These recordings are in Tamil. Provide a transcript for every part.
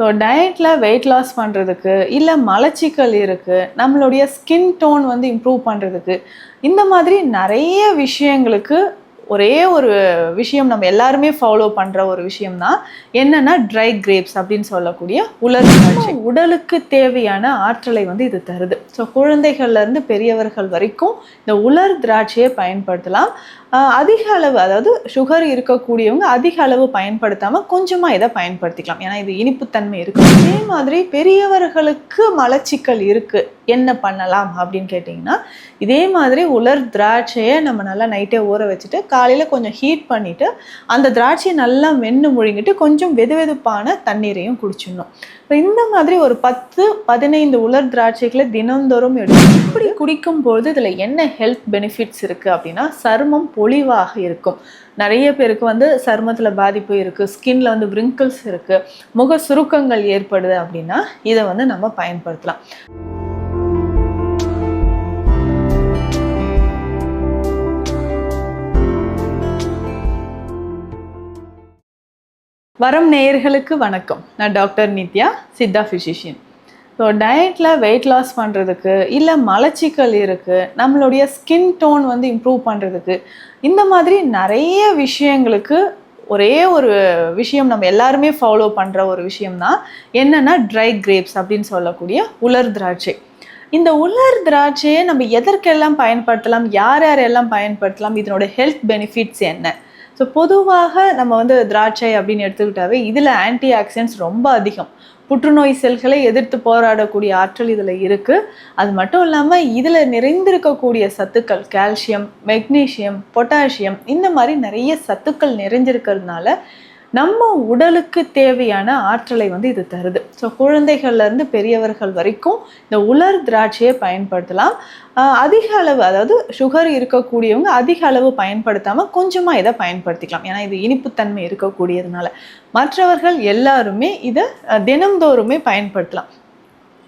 ஸோ டயட்டில் வெயிட் லாஸ் பண்ணுறதுக்கு இல்லை மலச்சிக்கல் இருக்குது நம்மளுடைய ஸ்கின் டோன் வந்து இம்ப்ரூவ் பண்ணுறதுக்கு இந்த மாதிரி நிறைய விஷயங்களுக்கு ஒரே ஒரு விஷயம் நம்ம எல்லாருமே ஃபாலோ பண்ணுற ஒரு விஷயம் தான் ட்ரை கிரேப்ஸ் அப்படின்னு சொல்லக்கூடிய உலர் திராட்சை. உடலுக்கு தேவையான ஆற்றலை வந்து இது தருது. ஸோ குழந்தைகள்லேருந்து பெரியவர்கள் வரைக்கும் இந்த உலர் திராட்சையை பயன்படுத்தலாம். அதிக அளவு அதாவது சுகர் இருக்கக்கூடியவங்க அதிக அளவு பயன்படுத்தாமல் கொஞ்சமாக இதை பயன்படுத்திக்கலாம். ஏன்னா இது இனிப்புத்தன்மை இருக்கு. அதே மாதிரி பெரியவர்களுக்கு மலச்சிக்கல் இருக்குது என்ன பண்ணலாம் அப்படின்னு கேட்டிங்கன்னா இதே மாதிரி உலர் திராட்சையை நம்ம நல்லா நைட்டே ஊற வச்சுட்டு காலையில் கொஞ்சம் ஹீட் பண்ணிவிட்டு அந்த திராட்சையை நல்லா மென்று முழுங்கிட்டு கொஞ்சம் வெதுவெதுப்பான தண்ணீரையும் குடிச்சிடணும். இப்போ இந்த மாதிரி ஒரு பத்து பதினைந்து உலர் திராட்சைகளை தினந்தோறும் எடுக்கணும் இப்படி குடிக்கும்போது இதில் என்ன ஹெல்த் பெனிஃபிட்ஸ் இருக்குது அப்படின்னா சருமம் பொலிவாக இருக்கும். நிறைய பேருக்கு வந்து சருமத்தில் பாதிப்பு இருக்குது ஸ்கின்ல வந்து விரிங்கிள்ஸ் இருக்குது முக சுருக்கங்கள் ஏற்படுது அப்படின்னா இதை வந்து நம்ம பயன்படுத்தலாம். வரம் நேயர்களுக்கு வணக்கம். நான் doctor Nithya Siddha physician so டயட்டில் வெயிட் லாஸ் பண்ணுறதுக்கு இல்லை மலச்சிக்கல் இருக்குது நம்மளுடைய ஸ்கின் டோன் வந்து இம்ப்ரூவ் பண்ணுறதுக்கு இந்த மாதிரி நிறைய விஷயங்களுக்கு ஒரே ஒரு விஷயம் நம்ம எல்லாருமே ஃபாலோ பண்ணுற ஒரு விஷயம் தான் ட்ரை கிரேப்ஸ் அப்படின்னு சொல்லக்கூடிய உலர் திராட்சை. இந்த உலர் திராட்சையை நம்ம எதற்கெல்லாம் பயன்படுத்தலாம் யார் யாரெல்லாம் பயன்படுத்தலாம் இதனோட ஹெல்த் பெனிஃபிட்ஸ் என்ன? ஸோ பொதுவாக நம்ம வந்து திராட்சை அப்படின்னு எடுத்துக்கிட்டாவே இதில் ஆன்டி ஆக்சிடென்ட்ஸ் ரொம்ப அதிகம். புற்றுநோய் செல்களை எதிர்த்து போராடக்கூடிய ஆற்றல் இதில் இருக்குது அது மட்டும் இல்லாமல் இதில் நிறைந்திருக்கக்கூடிய சத்துக்கள் கால்சியம் மெக்னீசியம் பொட்டாசியம் இந்த மாதிரி நிறைய சத்துக்கள் நிறைஞ்சிருக்கிறதுனால நம்ம உடலுக்கு தேவையான ஆற்றலை வந்து இது தருது. ஸோ குழந்தைகள்லேருந்து பெரியவர்கள் வரைக்கும் இந்த உலர் திராட்சையை பயன்படுத்தலாம். அதிக அளவு அதாவது சுகர் இருக்கக்கூடியவங்க அதிக அளவு பயன்படுத்தாமல் கொஞ்சமாக இதை பயன்படுத்திக்கலாம். ஏன்னா இது இனிப்புத்தன்மை இருக்கக்கூடியதுனால. மற்றவர்கள் எல்லாருமே இதை தினம்தோறுமே பயன்படுத்தலாம்.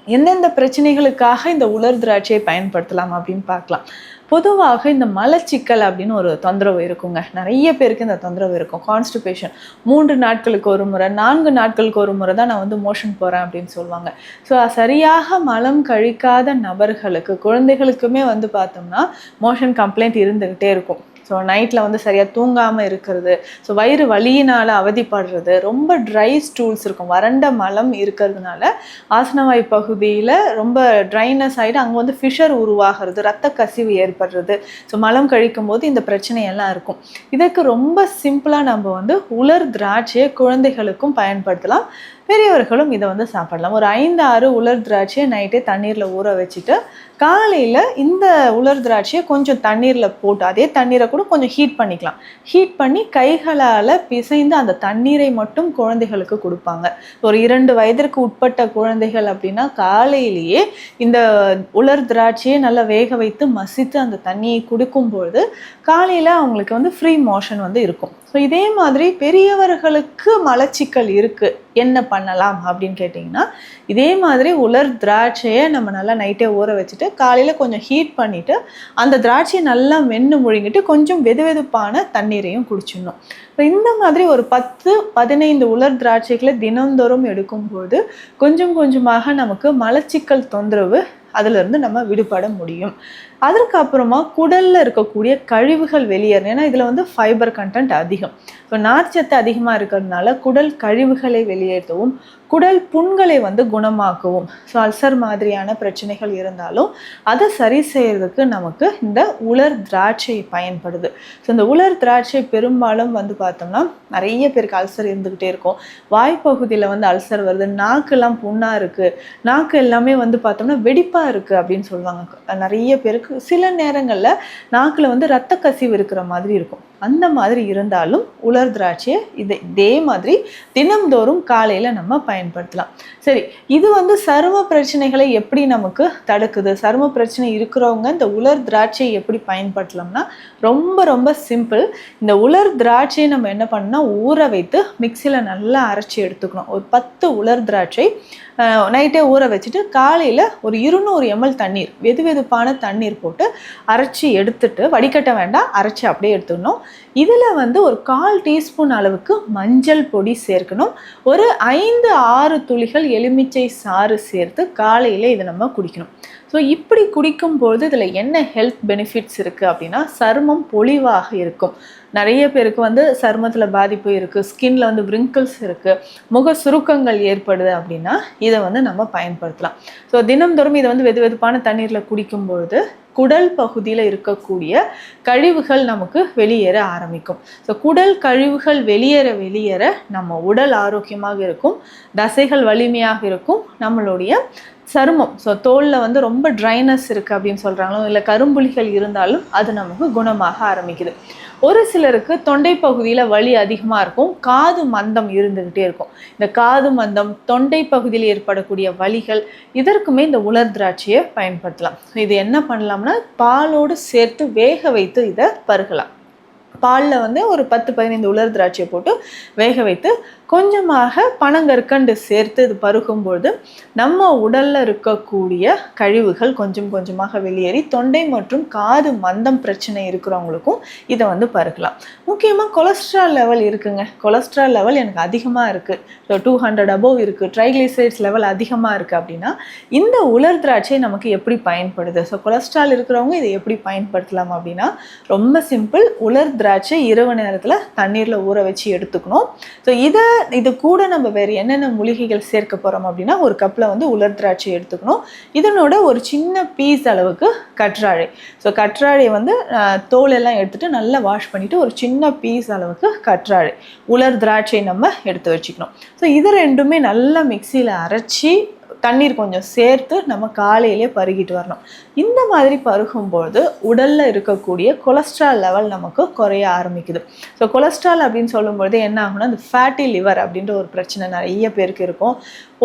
எந்தெந்த பிரச்சனைகளுக்காக இந்த உலர் திராட்சையை பயன்படுத்தலாம் அப்படின்னு பார்க்கலாம். பொதுவாக இந்த மலச்சிக்கல் அப்படின்னு ஒரு தொந்தரவு இருக்குங்க. நிறைய பேருக்கு இந்த தொந்தரவு இருக்கும். கான்ஸ்டிபேஷன் மூன்று நாட்களுக்கு ஒரு முறை நான்கு நாட்களுக்கு ஒரு முறை தான் நான் வந்து மோஷன் போகிறேன் அப்படின்னு சொல்லுவாங்க. ஸோ சரியாக மலம் கழிக்காத நபர்களுக்கு குழந்தைகளுக்குமே வந்து பார்த்தோம்னா மோஷன் கம்ப்ளைண்ட் இருந்துக்கிட்டே இருக்கும். ஸோ நைட்டில் வந்து சரியாக தூங்காமல் இருக்கிறது. ஸோ வயிறு வலியினால் அவதிப்படுறது. ரொம்ப ட்ரை ஸ்டூல்ஸ் இருக்கும். வறண்ட மலம் இருக்கிறதுனால ஆசனவாய் பகுதியில் ரொம்ப ட்ரைனஸ் ஆகிட்டு அங்கே வந்து ஃபிஷர் உருவாகிறது. ரத்த கசிவு ஏற்படுறது. ஸோ மலம் கழிக்கும் போது இந்த பிரச்சனையெல்லாம் இருக்கும். இதுக்கு ரொம்ப சிம்பிளாக நம்ம வந்து உலர் திராட்சையை குழந்தைகளுக்கும் பயன்படுத்தலாம். பெரியவர்களும் இதை வந்து சாப்பிடலாம். ஒரு ஐந்து ஆறு உலர் திராட்சையை நைட்டே தண்ணீரில் ஊற வச்சுட்டு காலையில் இந்த உலர் திராட்சையை கொஞ்சம் தண்ணீரில் போட்டு அதே தண்ணீரை கூட கொஞ்சம் ஹீட் பண்ணிக்கலாம். ஹீட் பண்ணி கைகளால் பிசைந்து அந்த தண்ணீரை மட்டும் குழந்தைகளுக்கு கொடுப்பாங்க. ஒரு இரண்டு வயதிற்கு உட்பட்ட குழந்தைகள் அப்படின்னா காலையிலேயே இந்த உலர் திராட்சையை நல்லா வேக வைத்து மசித்து அந்த தண்ணியை குடிக்கும்பொழுது காலையில் அவங்களுக்கு வந்து ஃப்ரீ மோஷன் வந்து இருக்கும். ஸோ இதே மாதிரி பெரியவர்களுக்கு மலச்சிக்கல் இருக்குது என்ன பண்ணலாம் அப்படின்னு கேட்டிங்கன்னா இதே மாதிரி உலர் திராட்சையை நம்ம நல்லா நைட்டே ஊற வச்சுட்டு காலையில் கொஞ்சம் ஹீட் பண்ணிவிட்டு அந்த திராட்சையை நல்லா மென்று முழுங்கிட்டு கொஞ்சம் வெதுவெதுப்பான தண்ணீரையும் குடிச்சிடணும். இப்போ இந்த மாதிரி ஒரு பத்து பதினைந்து உலர் திராட்சைகளை தினந்தோறும் எடுக்கும்போது கொஞ்சம் கொஞ்சமாக நமக்கு மலச்சிக்கல் தொந்தரவு அதிலிருந்து நம்ம விடுபட முடியும். அதற்கு அப்புறமா குடலில் இருக்கக்கூடிய கழிவுகள் வெளியேறணும். ஏன்னா இதில் வந்து ஃபைபர் கண்டென்ட் அதிகம். ஸோ நார்ச்சத்து அதிகமாக இருக்கிறதுனால குடல் கழிவுகளை வெளியேற்றவும் குடல் புண்களை வந்து குணமாக்கவும் ஸோ அல்சர் மாதிரியான பிரச்சனைகள் இருந்தாலும் அதை சரி செய்யறதுக்கு நமக்கு இந்த உலர் திராட்சை பயன்படுது. ஸோ இந்த உலர் திராட்சை பெரும்பாலும் வந்து பார்த்தோம்னா நிறைய பேருக்கு அல்சர் இருந்துக்கிட்டே இருக்கும். வாய்ப்பகுதியில் வந்து அல்சர் வருது. நாக்கெல்லாம் புண்ணாக இருக்குது நாக்கு எல்லாமே வந்து பார்த்தோம்னா வெடிப்பாக இருக்குது அப்படின்னு சொல்லுவாங்க. நிறைய பேருக்கு சில நேரங்களில் நாக்கில் வந்து ரத்த கசிவு இருக்கிற மாதிரி இருக்கும். அந்த மாதிரி இருந்தாலும் உலர் திராட்சையை இதை இதே மாதிரி தினம்தோறும் காலையில் நம்ம பயன்படுத்தலாம். சரி இது வந்து சரும பிரச்சனைகளை எப்படி நமக்கு தடுக்குது? சரும பிரச்சனை இருக்கிறவங்க இந்த உலர் திராட்சையை எப்படி பயன்படுத்தலாம்னா ரொம்ப ரொம்ப சிம்பிள். இந்த உலர் திராட்சையை நம்ம என்ன பண்ணால் ஊற வைத்து மிக்சியில் நல்லா அரைச்சி எடுத்துக்கணும். ஒரு பத்து உலர் திராட்சை நைட்டே ஊற வச்சுட்டு காலையில் ஒரு இருநூறு எம்எல் தண்ணீர் வெது வெதுப்பான தண்ணீர் போட்டு அரைச்சி எடுத்துட்டு வடிகட்ட வேண்டாம் அரைச்சி அப்படியே எடுத்துடணும். இதில் வந்து ஒரு கால் டீஸ்பூன் அளவுக்கு மஞ்சள் பொடி சேர்க்கணும். ஒரு ஐந்து ஆறு துளிகள் எலுமிச்சை சாறு சேர்த்து காலையில் இதை நம்ம குடிக்கணும். ஸோ இப்படி குடிக்கும்போது இதில் என்ன ஹெல்த் பெனிஃபிட்ஸ் இருக்குது அப்படின்னா சருமம் பொலிவாக இருக்கும். நிறைய பேருக்கு வந்து சருமத்தில் பாதிப்பு இருக்குது ஸ்கின்ல வந்து விரிங்கிள்ஸ் இருக்குது முக சுருக்கங்கள் ஏற்படுது அப்படின்னா இதை வந்து நம்ம பயன்படுத்தலாம். ஸோ தினம்தோறும் இதை வந்து வெது வெதுப்பான தண்ணீரில் குடிக்கும்பொழுது குடல் பகுதியில் இருக்கக்கூடிய கழிவுகள் நமக்கு வெளியேற ஆரம்பிக்கும். ஸோ குடல் கழிவுகள் வெளியேற வெளியேற நம்ம உடல் ஆரோக்கியமாக இருக்கும் தசைகள் வலிமையாக இருக்கும் நம்மளுடைய சருமம் ஸோ தோலில் வந்து ரொம்ப ட்ரைனஸ் இருக்குது அப்படின்னு சொல்கிறாங்களோ இல்லை கரும்புலிகள் இருந்தாலும் அது நமக்கு குணமாக ஆரம்பிக்குது. ஒரு சிலருக்கு தொண்டை பகுதியில் வலி அதிகமாக இருக்கும். காது மந்தம் இருந்துக்கிட்டே இருக்கும். இந்த காது மந்தம் தொண்டை பகுதியில் ஏற்படக்கூடிய வலிகள் இதற்குமே இந்த உலர் திராட்சையை பயன்படுத்தலாம். இது என்ன பண்ணலாம்னா பாலோடு சேர்த்து வேக வைத்து இதை பருகலாம். பாலில் வந்து ஒரு பத்து பதினைந்து உலர் திராட்சையை போட்டு வேக வைத்து கொஞ்சமாக பனங்கற்கண்டு சேர்த்து இது பருகும்பொழுது நம்ம உடலில் இருக்கக்கூடிய கழிவுகள் கொஞ்சம் கொஞ்சமாக வெளியேறி தொண்டை மற்றும் காது மந்தம் பிரச்சனை இருக்கிறவங்களுக்கும் இதை வந்து பருகலாம். முக்கியமாக கொலஸ்ட்ரால் லெவல் இருக்குங்க. கொலஸ்ட்ரால் லெவல் எனக்கு அதிகமாக இருக்குது ஸோ டூ ஹண்ட்ரட் அபோவ் இருக்குது ட்ரைக்ளிசைட்ஸ் லெவல் அதிகமாக இருக்குது அப்படின்னா இந்த உலர் திராட்சை நமக்கு எப்படி பயன்படுது? ஸோ கொலஸ்ட்ரால் இருக்கிறவங்க இதை எப்படி பயன்படுத்தலாம் அப்படின்னா ரொம்ப சிம்பிள் உலர் திராட்சை இரவு நேரத்தில் தண்ணீரில் ஊற வச்சு எடுத்துக்கணும். ஸோ இதை இது கூட நம்ம வேறு என்னென்ன மூலிகைகள் சேர்க்க போகிறோம் அப்படின்னா ஒரு கப்பில் வந்து உலர் திராட்சை எடுத்துக்கணும். இதனோட ஒரு சின்ன பீஸ் அளவுக்கு கற்றாழை. ஸோ கற்றாழை வந்து தோல் எல்லாம் எடுத்துகிட்டு நல்லா வாஷ் பண்ணிவிட்டு ஒரு சின்ன பீஸ் அளவுக்கு கற்றாழை. உலர் திராட்சை நம்ம எடுத்து வச்சுக்கணும். ஸோ இது ரெண்டுமே நல்லா மிக்சியில் அரைச்சி தண்ணீர் கொஞ்சம் சேர்த்து நம்ம காலையிலே பருகிட்டு வரணும். இந்த மாதிரி பருகும்போது உடலில் இருக்கக்கூடிய கொலஸ்ட்ரால் லெவல் நமக்கு குறைய ஆரம்பிக்குது. ஸோ கொலஸ்ட்ரால் அப்படின்னு சொல்லும்பொழுது என்ன ஆகும்னா அந்த ஃபேட்டி லிவர் அப்படின்ற ஒரு பிரச்சனை நிறைய பேருக்கு இருக்கும்.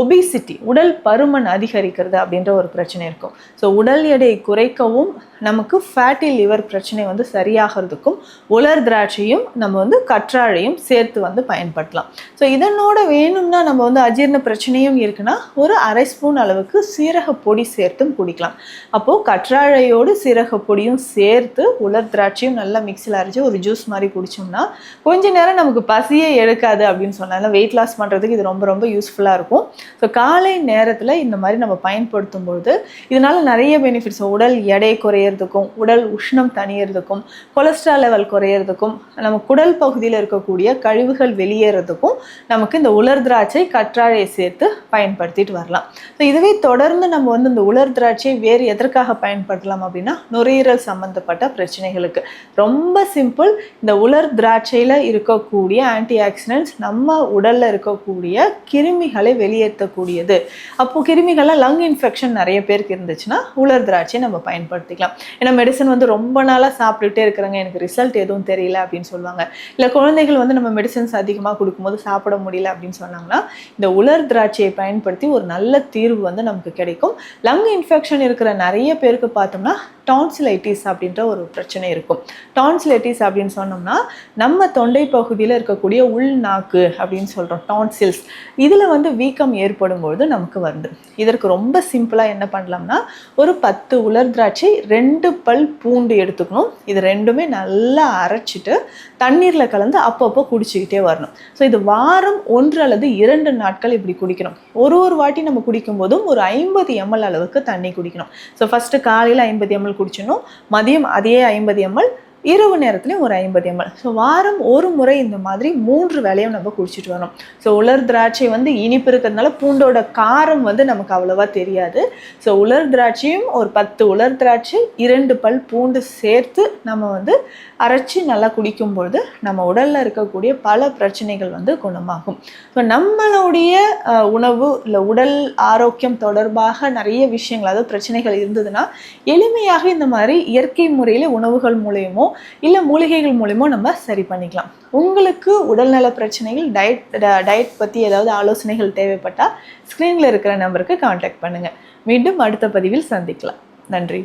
ஒபிசிட்டி உடல் பருமன் அதிகரிக்கிறது அப்படின்ற ஒரு பிரச்சனை இருக்கும். ஸோ உடல் எடை குறைக்கவும் நமக்கு ஃபேட்டி லிவர் பிரச்சனை வந்து சரியாகிறதுக்கும் உலர் திராட்சையும் நம்ம வந்து கற்றாழையும் சேர்த்து வந்து பயன்படுத்தலாம். ஸோ இதனோட வேணும்னா நம்ம வந்து அஜீர்ண பிரச்சனையும் இருக்குன்னா ஒரு அரை ஸ்பூன் அளவுக்கு சீரக பொடி சேர்த்தும் குடிக்கலாம். அப்போது கற்றாழையோடு சீரக பொடியும் சேர்த்து உலர் திராட்சையும் நல்லா மிக்சியில் அரைச்சி ஒரு ஜூஸ் மாதிரி குடித்தோம்னா கொஞ்ச நேரம் நமக்கு பசியே எடுக்காது அப்படின்னு சொன்னால வெயிட் லாஸ் பண்ணுறதுக்கு இது ரொம்ப ரொம்ப யூஸ்ஃபுல்லாக இருக்கும். ஸோ காலை நேரத்தில் இந்த மாதிரி நம்ம பயன்படுத்தும் பொழுது இதனால் நிறைய பெனிஃபிட்ஸ் உடல் எடை குறையிறதுக்கும் உடல் உஷ்ணம் தணியறதுக்கும் கொலஸ்ட்ரால் லெவல் குறையிறதுக்கும் நம்ம குடல் பகுதியில் இருக்கக்கூடிய கழிவுகள் வெளியேறதுக்கும் நமக்கு இந்த உலர் திராட்சை கற்றாழையை சேர்த்து பயன்படுத்திட்டு வரலாம். ஸோ இதுவே தொடர்ந்து நம்ம வந்து இந்த உலர் திராட்சை வேறு எதற்காக பயன்படுத்தலாம் அப்படின்னா நுரையீரல் சம்மந்தப்பட்ட பிரச்சனைகளுக்கு. ரொம்ப சிம்பிள் இந்த உலர் திராட்சையில் இருக்கக்கூடிய ஆன்டி ஆக்சிடென்ட்ஸ் நம்ம உடலில் இருக்கக்கூடிய கிருமிகளை வெளியேற்ற வெளியேற்றக்கூடியது அப்போ கிருமிகள்லாம் லங் இன்ஃபெக்ஷன் நிறைய பேருக்கு இருந்துச்சுன்னா உலர் திராட்சை நம்ம பயன்படுத்திக்கலாம். ஏன்னா மெடிசன் வந்து ரொம்ப நாளாக சாப்பிட்டுட்டே இருக்கிறாங்க. எனக்கு ரிசல்ட் எதுவும் தெரியல அப்படின்னு சொல்லுவாங்க. இல்லை குழந்தைகள் வந்து நம்ம மெடிசன்ஸ் அதிகமாக கொடுக்கும்போது சாப்பிட முடியல அப்படின்னு சொன்னாங்கன்னா இந்த உலர் திராட்சையை பயன்படுத்தி ஒரு நல்ல தீர்வு வந்து நமக்கு கிடைக்கும். லங் இன்ஃபெக்ஷன் இருக்கிற நிறைய பேருக்கு பார்த்தோம்னா டான்சிலைட்டிஸ் அப்படின்ற ஒரு பிரச்சனை இருக்கும். டான்சிலைட்டிஸ் அப்படின்னு சொன்னோம்னா நம்ம தொண்டை பகுதியில் இருக்கக்கூடிய உள்நாக்கு அப்படின்னு சொல்கிறோம் டான்சில்ஸ் இதில் வந்து வீக்கம் ஏற்படும் பொழுது நமக்கு வருது. இதற்கு ரொம்ப சிம்பிளாக என்ன பண்ணலாம்னா ஒரு பத்து உலர் திராட்சை ரெண்டு பல் பூண்டு எடுத்துக்கணும். இது ரெண்டுமே நல்லா அரைச்சிட்டு தண்ணீரில் கலந்து அப்பப்போ குடிச்சிக்கிட்டே வரணும். ஸோ இது வாரம் ஒன்று அல்லது இரண்டு நாட்கள் இப்படி குடிக்கணும். ஒரு ஒரு வாட்டி நம்ம குடிக்கும் போதும் ஒரு ஐம்பது எம்எல் அளவுக்கு தண்ணி குடிக்கணும். ஸோ ஃபஸ்ட்டு காலையில் ஐம்பது எம்எல் குடிச்சிடணும். மதியம் அதே ஐம்பது எம்எல் இரவு நேரத்துலையும் ஒரு ஐம்பது எம்எல் ஸோ வாரம் ஒரு முறை இந்த மாதிரி மூன்று வேலையும் நம்ம குடிச்சிட்டு வரோம் ஸோ உலர் திராட்சை வந்து இனிப்பு இருக்கிறதுனால பூண்டோட காரம் வந்து நமக்கு அவ்வளோவா தெரியாது. ஸோ உலர் திராட்சையும் ஒரு பத்து உலர் திராட்சை இரண்டு பல் பூண்டு சேர்த்து நம்ம வந்து அரைச்சி நல்லா குடிக்கும்பொழுது நம்ம உடலில் இருக்கக்கூடிய பல பிரச்சனைகள் வந்து குணமாகும். ஸோ நம்மளுடைய உணவு இல்லை உடல் ஆரோக்கியம் தொடர்பாக நிறைய விஷயங்கள் அதாவது பிரச்சனைகள் இருந்ததுன்னா எளிமையாக இந்த மாதிரி இயற்கை முறையில் உணவுகள் மூலயமோ இல்லை மூலிகைகள் மூலியமோ நம்ம சரி பண்ணிக்கலாம். உங்களுக்கு உடல்நல பிரச்சனைகள் டயட் டயட் பற்றி ஏதாவது ஆலோசனைகள் தேவைப்பட்டால் ஸ்க்ரீனில் இருக்கிற நம்பருக்கு காண்டாக்ட் பண்ணுங்கள் மீண்டும் அடுத்த பதிவில் சந்திக்கலாம். நன்றி.